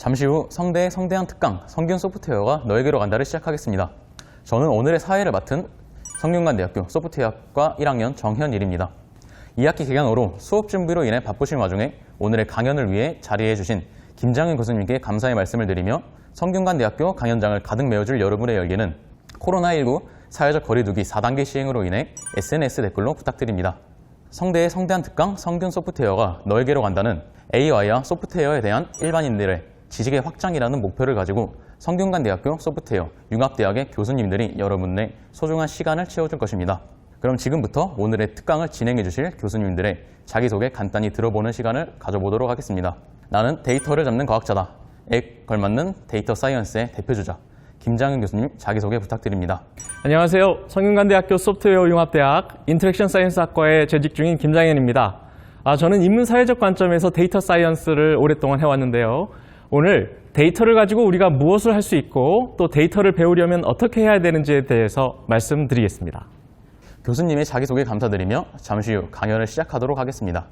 잠시 후 성대의 성대한 특강 성균 소프트웨어가 너에게로 간다를 시작하겠습니다. 저는 오늘의 사회를 맡은 성균관대학교 소프트웨어학과 1학년 정현일입니다. 2학기 개강으로 수업 준비로 인해 바쁘신 와중에 오늘의 강연을 위해 자리해 주신 김장현 교수님께 감사의 말씀을 드리며 성균관대학교 강연장을 가득 메워줄 여러분의 열기는 코로나19 사회적 거리두기 4단계 시행으로 인해 SNS 댓글로 부탁드립니다. 성대의 성대한 특강 성균 소프트웨어가 너에게로 간다는 AI와 소프트웨어에 대한 일반인들의 지식의 확장이라는 목표를 가지고 성균관대학교 소프트웨어 융합대학의 교수님들이 여러분의 소중한 시간을 채워줄 것입니다. 그럼 지금부터 오늘의 특강을 진행해 주실 교수님들의 자기소개 간단히 들어보는 시간을 가져보도록 하겠습니다. 나는 데이터를 잡는 과학자다. 에 걸맞는 데이터 사이언스의 대표주자 김장현 교수님 자기소개 부탁드립니다. 안녕하세요. 성균관대학교 소프트웨어 융합대학 인터랙션 사이언스 학과에 재직 중인 김장현입니다. 아, 저는 인문사회적 관점에서 데이터 사이언스를 오랫동안 해왔는데요. 오늘 데이터를 가지고 우리가 무엇을 할 수 있고 또 데이터를 배우려면 어떻게 해야 되는지에 대해서 말씀드리겠습니다. 교수님의 자기소개 감사드리며 잠시 후 강연을 시작하도록 하겠습니다.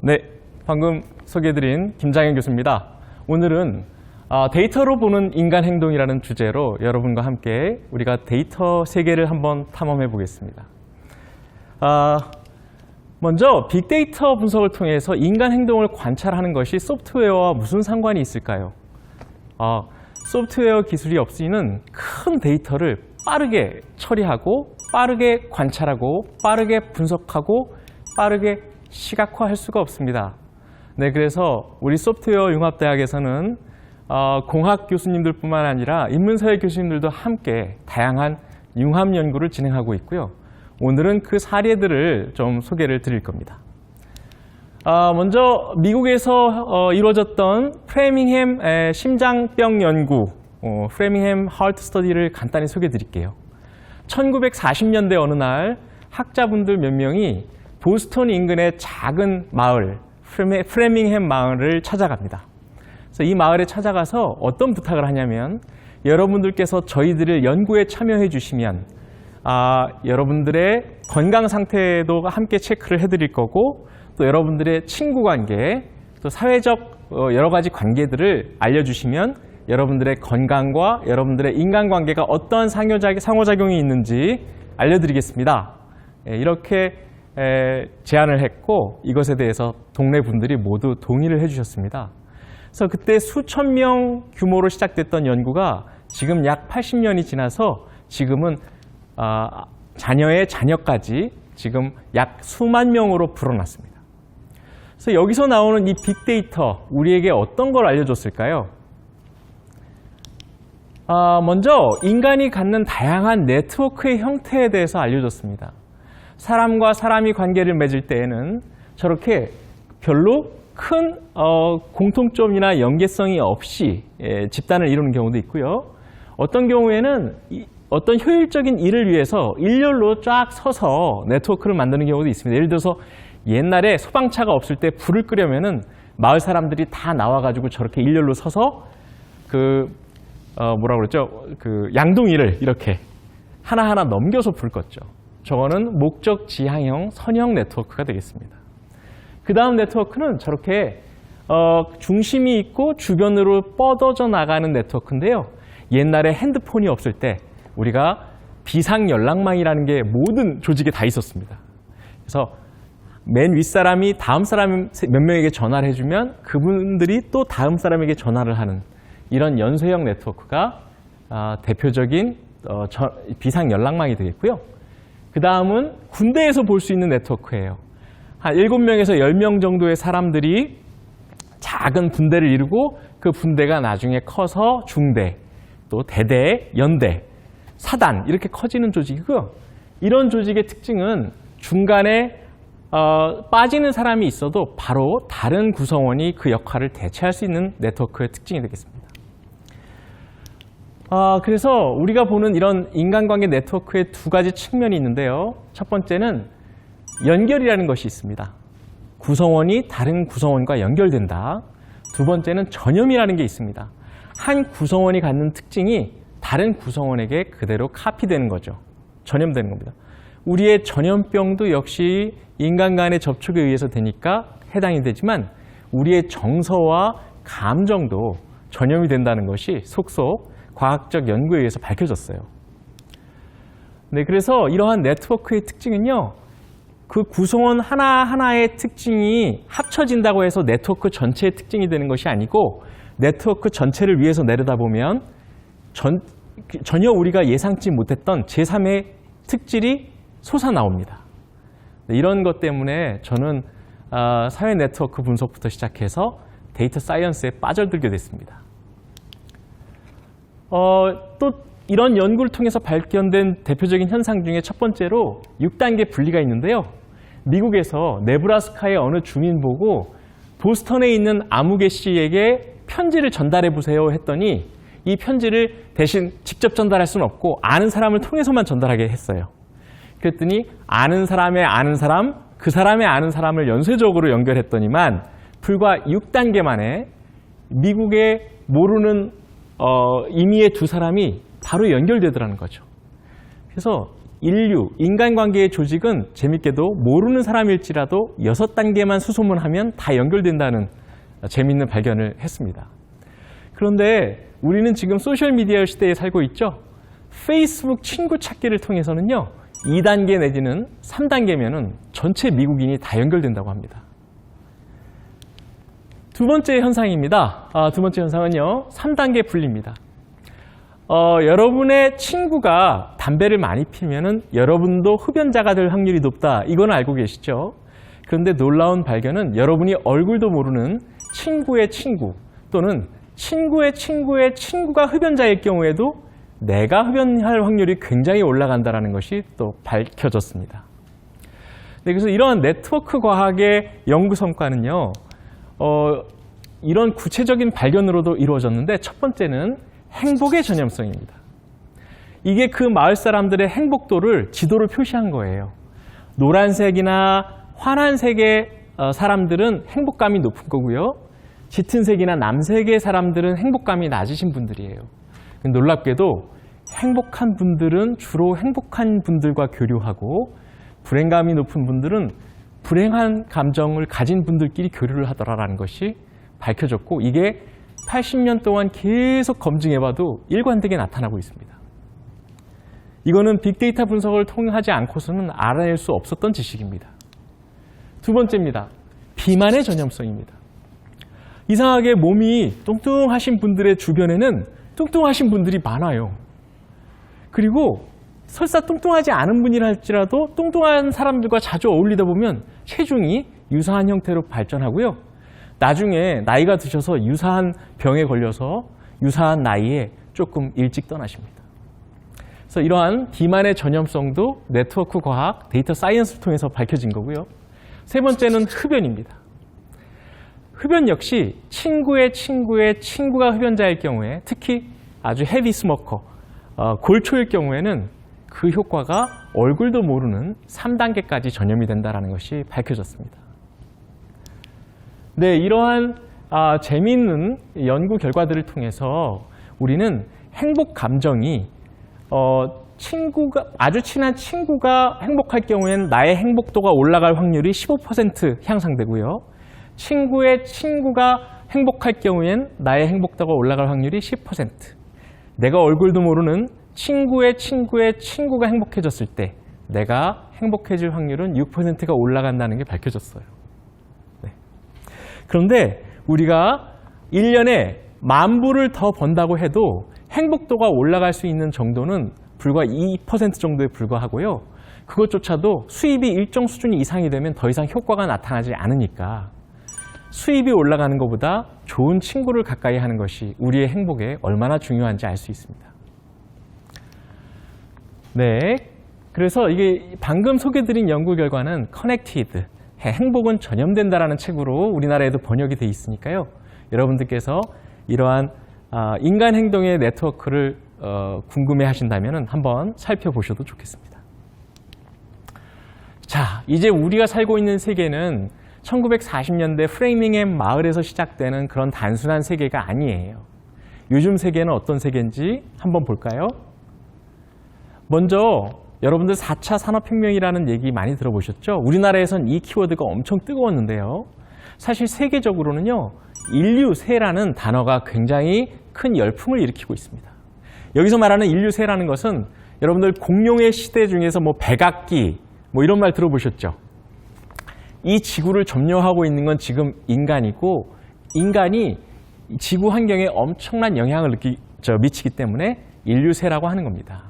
네, 방금 소개해드린 김장현 교수입니다. 오늘은 아, 데이터로 보는 인간 행동이라는 주제로 여러분과 함께 우리가 데이터 세계를 한번 탐험해 보겠습니다. 아, 먼저 빅데이터 분석을 통해서 인간 행동을 관찰하는 것이 소프트웨어와 무슨 상관이 있을까요? 아, 소프트웨어 기술이 없이는 큰 데이터를 빠르게 처리하고 빠르게 관찰하고 빠르게 분석하고 빠르게 시각화할 수가 없습니다. 네, 그래서 우리 소프트웨어 융합대학에서는 어, 공학 교수님들뿐만 아니라 인문사회 교수님들도 함께 다양한 융합 연구를 진행하고 있고요. 오늘은 그 사례들을 좀 소개를 드릴 겁니다. 아, 먼저 미국에서 어, 이루어졌던 프레밍햄 에, 심장병 연구, 어, 프레밍햄 하트 스터디를 간단히 소개해 드릴게요. 1940년대 어느 날 학자분들 몇 명이 보스턴 인근의 작은 마을, 프레밍햄 마을을 찾아갑니다. 그래서 이 마을에 찾아가서 어떤 부탁을 하냐면 여러분들께서 저희들을 연구에 참여해 주시면 아, 여러분들의 건강 상태도 함께 체크를 해드릴 거고 또 여러분들의 친구 관계 또 사회적 어, 여러 가지 관계들을 알려주시면 여러분들의 건강과 여러분들의 인간관계가 어떠한 상호작- 상호작용이 있는지 알려드리겠습니다. 예, 이렇게 에, 제안을 했고 이것에 대해서 동네 분들이 모두 동의를 해주셨습니다. 그래서 그때 수천 명 규모로 시작됐던 연구가 지금 약 80년이 지나서 지금은 아, 자녀의 자녀까지 지금 약 수만 명으로 불어났습니다. 그래서 여기서 나오는 이 빅데이터 우리에게 어떤 걸 알려줬을까요? 아, 먼저 인간이 갖는 다양한 네트워크의 형태에 대해서 알려줬습니다. 사람과 사람이 관계를 맺을 때에는 저렇게 별로 큰 어, 공통점이나 연계성이 없이 예, 집단을 이루는 경우도 있고요. 어떤 경우에는 이- 어떤 효율적인 일을 위해서 일렬로 쫙 서서 네트워크를 만드는 경우도 있습니다. 예를 들어서 옛날에 소방차가 없을 때 불을 끄려면은 마을 사람들이 다 나와가지고 저렇게 일렬로 서서 그 어, 뭐라 그랬죠? 그 양동이를 이렇게 하나하나 넘겨서 불 껐죠. 저거는 목적 지향형 선형 네트워크가 되겠습니다. 그 다음 네트워크는 저렇게 어, 중심이 있고 주변으로 뻗어져 나가는 네트워크인데요. 옛날에 핸드폰이 없을 때 우리가 비상 연락망이라는 게 모든 조직에 다 있었습니다. 그래서 맨 윗사람이 다음 사람 몇 명에게 전화를 해주면 그분들이 또 다음 사람에게 전화를 하는 이런 연쇄형 네트워크가 아, 대표적인 어, 저- 비상 연락망이 되겠고요. 그 다음은 군대에서 볼 수 있는 네트워크예요. 한 7명에서 10명 정도의 사람들이 작은 분대를 이루고 그 분대가 나중에 커서 중대, 또 대대, 연대, 사단 이렇게 커지는 조직이고요. 이런 조직의 특징은 중간에 어, 빠지는 사람이 있어도 바로 다른 구성원이 그 역할을 대체할 수 있는 네트워크의 특징이 되겠습니다. 아, 그래서 우리가 보는 이런 인간관계 네트워크의 두 가지 측면이 있는데요. 첫 번째는 연결이라는 것이 있습니다. 구성원이 다른 구성원과 연결된다. 두 번째는 전염이라는 게 있습니다. 한 구성원이 갖는 특징이 다른 구성원에게 그대로 카피되는 거죠. 전염되는 겁니다. 우리의 전염병도 역시 인간 간의 접촉에 의해서 되니까 해당이 되지만 우리의 정서와 감정도 전염이 된다는 것이 속속 과학적 연구에 의해서 밝혀졌어요. 네, 그래서 이러한 네트워크의 특징은요, 그 구성원 하나하나의 특징이 합쳐진다고 해서 네트워크 전체의 특징이 되는 것이 아니고 네트워크 전체를 위해서 내려다보면 전, 전혀 우리가 예상치 못했던 제3의 특질이 솟아나옵니다. 네, 이런 것 때문에 저는 아, 사회 네트워크 분석부터 시작해서 데이터 사이언스에 빠져들게 됐습니다. 어, 또 이런 연구를 통해서 발견된 대표적인 현상 중에 첫 번째로 6단계 분리가 있는데요. 미국에서 네브라스카의 어느 주민 보고 보스턴에 있는 아무개 씨에게 편지를 전달해 보세요 했더니 이 편지를 대신 직접 전달할 수는 없고 아는 사람을 통해서만 전달하게 했어요. 그랬더니 아는 사람의 아는 사람, 그 사람의 아는 사람을 연쇄적으로 연결했더니만 불과 6단계 만에 미국의 모르는 어, 임의의 두 사람이 바로 연결되더라는 거죠. 그래서 인류, 인간관계의 조직은 재밌게도 모르는 사람일지라도 6단계만 수소문하면 다 연결된다는 재밌는 발견을 했습니다. 그런데 우리는 지금 소셜미디어 시대에 살고 있죠. 페이스북 친구 찾기를 통해서는요. 2단계 내지는 3단계면 은 전체 미국인이 다 연결된다고 합니다. 두 번째 현상입니다. 아, 두 번째 현상은요. 3단계 분리입니다. 어, 여러분의 친구가 담배를 많이 피면 은 여러분도 흡연자가 될 확률이 높다. 이건 알고 계시죠? 그런데 놀라운 발견은 여러분이 얼굴도 모르는 친구의 친구 또는 친구의 친구의 친구가 흡연자일 경우에도 내가 흡연할 확률이 굉장히 올라간다는 것이 또 밝혀졌습니다. 네, 그래서 이러한 네트워크 과학의 연구 성과는요, 어, 이런 구체적인 발견으로도 이루어졌는데 첫 번째는 행복의 전염성입니다. 이게 그 마을 사람들의 행복도를 지도로 표시한 거예요. 노란색이나 환한색의 어, 사람들은 행복감이 높은 거고요. 짙은 색이나 남색의 사람들은 행복감이 낮으신 분들이에요. 놀랍게도 행복한 분들은 주로 행복한 분들과 교류하고 불행감이 높은 분들은 불행한 감정을 가진 분들끼리 교류를 하더라라는 것이 밝혀졌고 이게 80년 동안 계속 검증해봐도 일관되게 나타나고 있습니다. 이거는 빅데이터 분석을 통하지 않고서는 알아낼 수 없었던 지식입니다. 두 번째입니다. 비만의 전염성입니다. 이상하게 몸이 뚱뚱하신 분들의 주변에는 뚱뚱하신 분들이 많아요. 그리고 설사 뚱뚱하지 않은 분이라 할지라도 뚱뚱한 사람들과 자주 어울리다 보면 체중이 유사한 형태로 발전하고요. 나중에 나이가 드셔서 유사한 병에 걸려서 유사한 나이에 조금 일찍 떠나십니다. 그래서 이러한 비만의 전염성도 네트워크 과학, 데이터 사이언스를 통해서 밝혀진 거고요. 세 번째는 흡연입니다. 흡연 역시 친구의 친구의 친구가 흡연자일 경우에 특히 아주 헤비 스모커, 어, 골초일 경우에는 그 효과가 얼굴도 모르는 3단계까지 전염이 된다는 것이 밝혀졌습니다. 네, 이러한 아, 재미있는 연구 결과들을 통해서 우리는 행복 감정이 어, 친구가 아주 친한 친구가 행복할 경우에는 나의 행복도가 올라갈 확률이 15% 향상되고요. 친구의 친구가 행복할 경우엔 나의 행복도가 올라갈 확률이 10%. 내가 얼굴도 모르는 친구의 친구의 친구가 행복해졌을 때 내가 행복해질 확률은 6%가 올라간다는 게 밝혀졌어요. 네. 그런데 우리가 1년에 만 불을 더 번다고 해도 행복도가 올라갈 수 있는 정도는 불과 2% 정도에 불과하고요. 그것조차도 수입이 일정 수준 이상이 되면 더 이상 효과가 나타나지 않으니까 수입이 올라가는 것보다 좋은 친구를 가까이 하는 것이 우리의 행복에 얼마나 중요한지 알 수 있습니다. 네. 그래서 이게 방금 소개드린 연구 결과는 커넥티드, 행복은 전염된다라는 책으로 우리나라에도 번역이 돼 있으니까요. 여러분들께서 이러한 아, 인간 행동의 네트워크를 어, 궁금해 하신다면 한번 살펴보셔도 좋겠습니다. 자, 이제 우리가 살고 있는 세계는 1940년대 프레이밍햄 마을에서 시작되는 그런 단순한 세계가 아니에요. 요즘 세계는 어떤 세계인지 한번 볼까요? 먼저 여러분들 4차 산업혁명이라는 얘기 많이 들어보셨죠? 우리나라에선 이 키워드가 엄청 뜨거웠는데요. 사실 세계적으로는요, 인류세라는 단어가 굉장히 큰 열풍을 일으키고 있습니다. 여기서 말하는 인류세라는 것은 여러분들 공룡의 시대 중에서 뭐 백악기 뭐 이런 말 들어보셨죠? 이 지구를 점령하고 있는 건 지금 인간이고 인간이 지구 환경에 엄청난 영향을 느끼, 저, 미치기 때문에 인류세라고 하는 겁니다.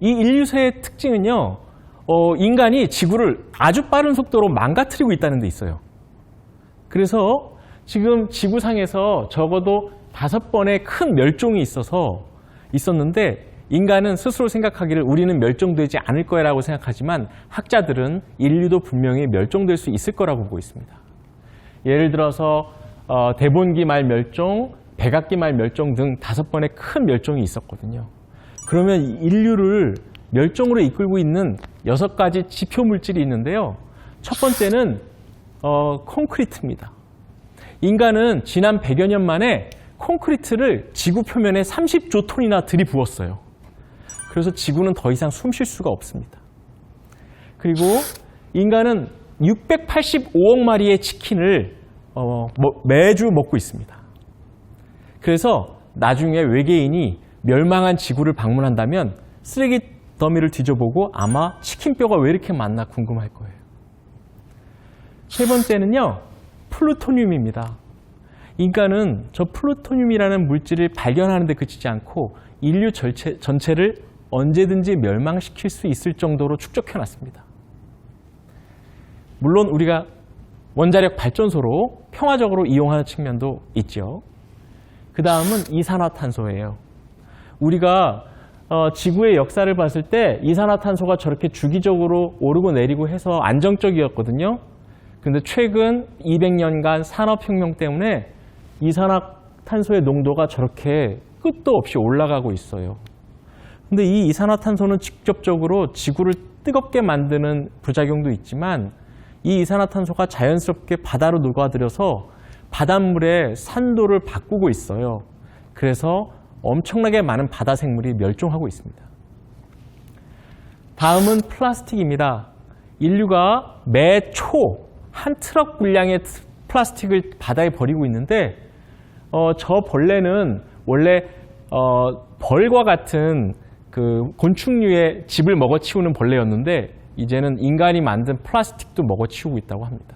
이 인류세의 특징은요, 어, 인간이 지구를 아주 빠른 속도로 망가뜨리고 있다는 데 있어요. 그래서 지금 지구상에서 적어도 다섯 번의 큰 멸종이 있어서 있었는데 인간은 스스로 생각하기를 우리는 멸종되지 않을 거라고 생각하지만 학자들은 인류도 분명히 멸종될 수 있을 거라고 보고 있습니다. 예를 들어서 어, 대본기 말 멸종, 백악기 말 멸종 등 다섯 번의 큰 멸종이 있었거든요. 그러면 인류를 멸종으로 이끌고 있는 여섯 가지 지표 물질이 있는데요. 첫 번째는 어, 콘크리트입니다. 인간은 지난 100여 년 만에 콘크리트를 지구 표면에 30조 톤이나 들이부었어요. 그래서 지구는 더 이상 숨 쉴 수가 없습니다. 그리고 인간은 685억 마리의 치킨을 어, 뭐- 매주 먹고 있습니다. 그래서 나중에 외계인이 멸망한 지구를 방문한다면 쓰레기 더미를 뒤져보고 아마 치킨뼈가 왜 이렇게 많나 궁금할 거예요. 세 번째는요, 플루토늄입니다. 인간은 저 플루토늄이라는 물질을 발견하는 데 그치지 않고 인류 전체, 전체를 언제든지 멸망시킬 수 있을 정도로 축적해 놨습니다. 물론 우리가 원자력 발전소로 평화적으로 이용하는 측면도 있죠. 그 다음은 이산화탄소예요. 우리가 어, 지구의 역사를 봤을 때 이산화탄소가 저렇게 주기적으로 오르고 내리고 해서 안정적이었거든요. 근데 최근 200년간 산업혁명 때문에 이산화탄소의 농도가 저렇게 끝도 없이 올라가고 있어요. 근데 이 이산화탄소는 직접적으로 지구를 뜨겁게 만드는 부작용도 있지만 이 이산화탄소가 자연스럽게 바다로 녹아들여서 바닷물의 산도를 바꾸고 있어요. 그래서 엄청나게 많은 바다 생물이 멸종하고 있습니다. 다음은 플라스틱입니다. 인류가 매 초 한 트럭 분량의 트- 플라스틱을 바다에 버리고 있는데 어, 저 벌레는 원래 어, 벌과 같은 그 곤충류의 집을 먹어치우는 벌레였는데 이제는 인간이 만든 플라스틱도 먹어치우고 있다고 합니다.